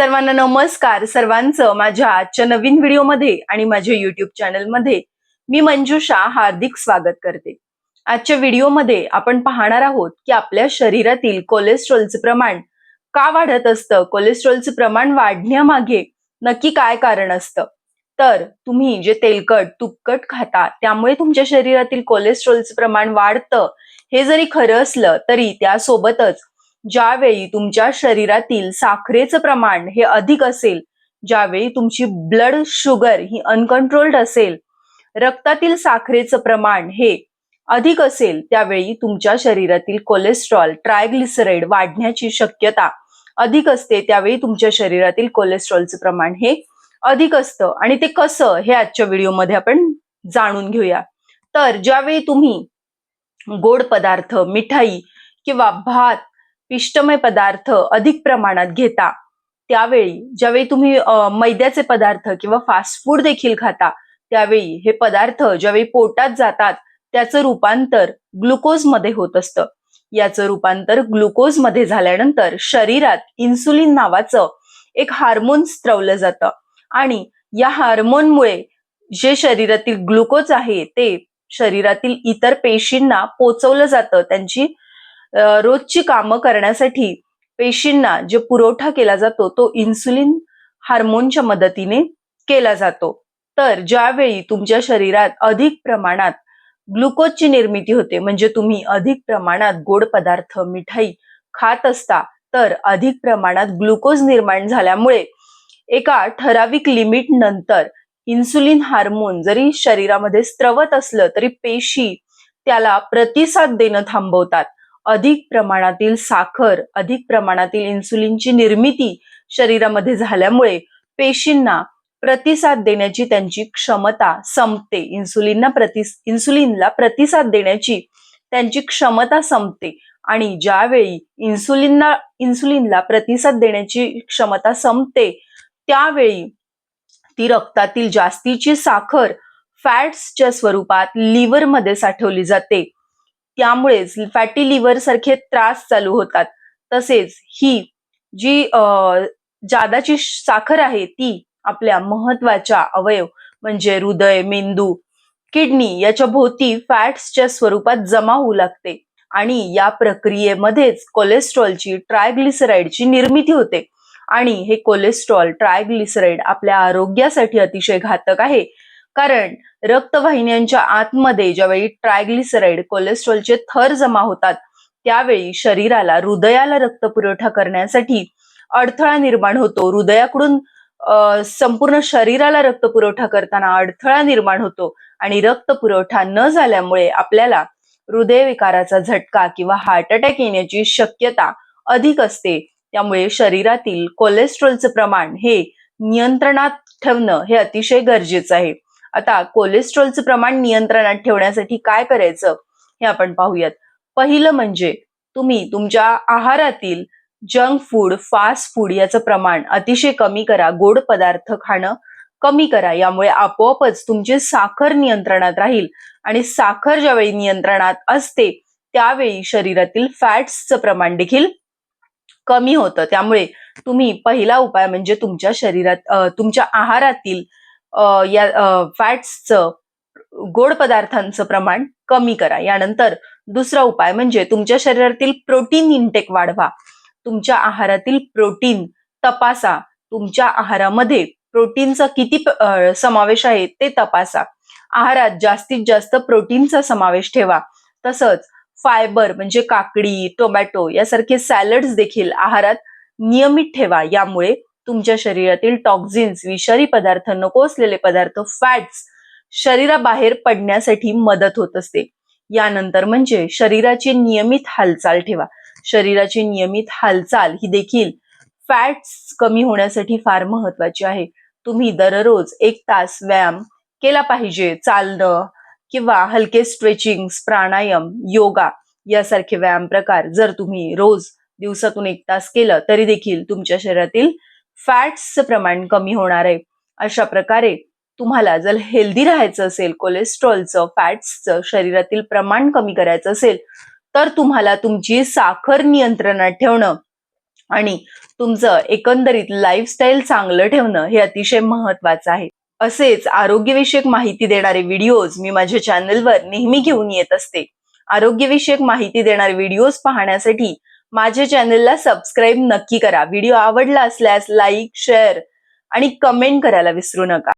सर्वांना नमस्कार. सर्वांचं माझ्या आजच्या नवीन व्हिडिओमध्ये आणि माझ्या युट्यूब चॅनलमध्ये मी मंजुषा हार्दिक स्वागत करते. आजच्या व्हिडिओमध्ये आपण पाहणार आहोत की आपल्या शरीरातील कोलेस्ट्रॉलचं प्रमाण का वाढत असतं? कोलेस्ट्रॉलचं प्रमाण वाढण्यामागे नक्की काय कारण असतं? तर तुम्ही जे तेलकट तुपकट खाता त्यामुळे तुमच्या शरीरातील कोलेस्ट्रॉलचं प्रमाण वाढतं. हे जरी खरं असलं तरी त्यासोबतच ज्यावेळी तुमच्या शरीरातील साखरेचं प्रमाण हे अधिक असेल ज्यावेळी तुमची ब्लड शुगर ही अनकंट्रोल्ड असेल रक्तातील साखरेचं प्रमाण हे अधिक असेल त्यावेळी तुमच्या शरीरातील कोलेस्ट्रॉल ट्रायग्लिसराइड वाढण्याची शक्यता अधिक असते त्यावेळी तुमच्या शरीरातील कोलेस्ट्रॉलचं प्रमाण हे अधिक असतं. आणि ते कसं हे आजच्या व्हिडिओमध्ये आपण जाणून घेऊया. तर ज्यावेळी तुम्ही गोड पदार्थ मिठाई किंवा भात पिष्टमय पदार्थ अधिक प्रमाणात घेता. त्यावेळी ज्यावेळी तुम्ही मैद्याचे पदार्थ किंवा फास्ट फूड देखील खाता त्यावेळी हे पदार्थ ज्यावेळी पोटात जातात त्याचं रूपांतर ग्लुकोजमध्ये होत असतं. याचं रूपांतर ग्लुकोजमध्ये झाल्यानंतर शरीरात इन्सुलिन नावाचं एक हार्मोन स्त्रवलं जातं. आणि या हार्मोनमुळे जे शरीरातील ग्लुकोज आहे ते शरीरातील इतर पेशींना पोचवलं जातं. त्यांची रोजची कामं करण्यासाठी पेशींना जे पुरवठा केला जातो तो इन्सुलिन हार्मोनच्या मदतीने केला जातो. तर ज्यावेळी तुमच्या शरीरात अधिक प्रमाणात ग्लुकोजची निर्मिती होते म्हणजे तुम्ही अधिक प्रमाणात गोड पदार्थ मिठाई खात असता तर अधिक प्रमाणात ग्लुकोज निर्माण झाल्यामुळे एका ठराविक लिमिट नंतर इन्सुलिन हार्मोन जरी शरीरामध्ये स्त्रवत असलं तरी पेशी त्याला प्रतिसाद देणं थांबवतात. अधिक प्रमाणातील साखर अधिक प्रमाणातील इन्सुलिनची निर्मिती शरीरामध्ये झाल्यामुळे पेशींना प्रतिसाद देण्याची त्यांची क्षमता संपते. इन्सुलिनना प्रति इन्सुलिनला प्रतिसाद देण्याची त्यांची क्षमता संपते. आणि ज्यावेळी इन्सुलिनना इन्सुलिनला प्रतिसाद देण्याची क्षमता संपते त्यावेळी ती रक्तातील जास्तीची साखर फॅट्सच्या स्वरूपात लिव्हरमध्ये साठवली जाते. त्यामुळेच फॅटी लिव्हर सारखे त्रास चालू होतात. तसेच ही जी जादाची साखर आहे ती आपल्या महत्त्वाच्या अवयव म्हणजे हृदय मेंदू किडनी याच्या भोवती फॅट्सच्या स्वरूपात जमा होऊ लागते आणि या प्रक्रियेमध्येच कोलेस्ट्रॉलची ट्रायग्लिसराईडची निर्मिती होते. आणि हे कोलेस्ट्रॉल ट्रायग्लिसराईड आपल्या आरोग्यासाठी अतिशय घातक आहे. कारण रक्तवाहिन्यांच्या आतमध्ये ज्यावेळी ट्रायग्लिसराईड कोलेस्ट्रॉलचे थर जमा होतात त्यावेळी शरीराला हृदयाला रक्तपुरवठा करण्यासाठी अडथळा निर्माण होतो. हृदयाकडून संपूर्ण शरीराला रक्तपुरवठा करताना अडथळा निर्माण होतो आणि रक्त पुरवठा न झाल्यामुळे आपल्याला हृदयविकाराचा झटका किंवा हार्ट अटॅक येण्याची शक्यता अधिक असते. त्यामुळे शरीरातील कोलेस्ट्रॉलचं प्रमाण हे नियंत्रणात ठेवणं हे अतिशय गरजेचं आहे. आता कोलेस्ट्रॉलचं प्रमाण नियंत्रणात ठेवण्यासाठी काय करायचं हे आपण पाहूयात. पहिलं म्हणजे तुम्ही तुमच्या आहारातील जंक फूड फास्ट फूड याचं प्रमाण अतिशय कमी करा. गोड पदार्थ खाणं कमी करा. यामुळे आपोआपच तुमची साखर नियंत्रणात राहील आणि साखर ज्यावेळी नियंत्रणात असते त्यावेळी शरीरातील फॅट्सचं प्रमाण देखील कमी होतं. त्यामुळे तुम्ही पहिला उपाय म्हणजे तुमच्या शरीरात तुमच्या आहारातील या फॅट्सचं गोड पदार्थांचं प्रमाण कमी करा. यानंतर दुसरा उपाय म्हणजे तुमच्या शरीरातील प्रोटीन इनटेक वाढवा. तुमच्या आहारातील प्रोटीन तपासा. तुमच्या आहारामध्ये प्रोटीनचा किती समावेश आहे ते तपासा. आहारात जास्तीत जास्त प्रोटीनचा समावेश ठेवा. तसंच फायबर म्हणजे काकडी टोमॅटो यासारखे सॅलड्स देखील आहारात नियमित ठेवा. यामुळे तुमच्या शरीरातील टॉक्झिन्स विषारी पदार्थ नको असलेले पदार्थ फॅट्स शरीराबाहेर पडण्यासाठी मदत होत असते. यानंतर म्हणजे शरीराची नियमित हालचाल ठेवा. शरीराची नियमित हालचाल ही देखील फॅट्स कमी होण्यासाठी फार महत्वाची आहे. तुम्ही दररोज एक तास व्यायाम केला पाहिजे. चालणं किंवा हलके स्ट्रेचिंग प्राणायाम योगा यासारखे व्यायाम प्रकार जर तुम्ही रोज दिवसातून एक तास केलं तरी देखील तुमच्या शरीरातील फॅट्सचं प्रमाण कमी होणार आहे. अशा प्रकारे तुम्हाला जर हेल्दी राहायचं असेल कोलेस्ट्रॉलचं फॅट्सचं शरीरातील प्रमाण कमी करायचं असेल तर तुम्हाला तुमची साखर नियंत्रणात ठेवणं आणि तुमचं एकंदरीत लाईफस्टाईल चांगलं ठेवणं हे अतिशय महत्वाचं आहे. असेच आरोग्यविषयक माहिती देणारे व्हिडिओज मी माझ्या चॅनलवर नेहमी घेऊन येत असते. आरोग्यविषयक माहिती देणारे व्हिडिओज पाहण्यासाठी माझ्या चॅनलला सबस्क्राईब नक्की करा. व्हिडिओ आवडला असल्यास लाईक शेअर आणि कमेंट करायला विसरू नका.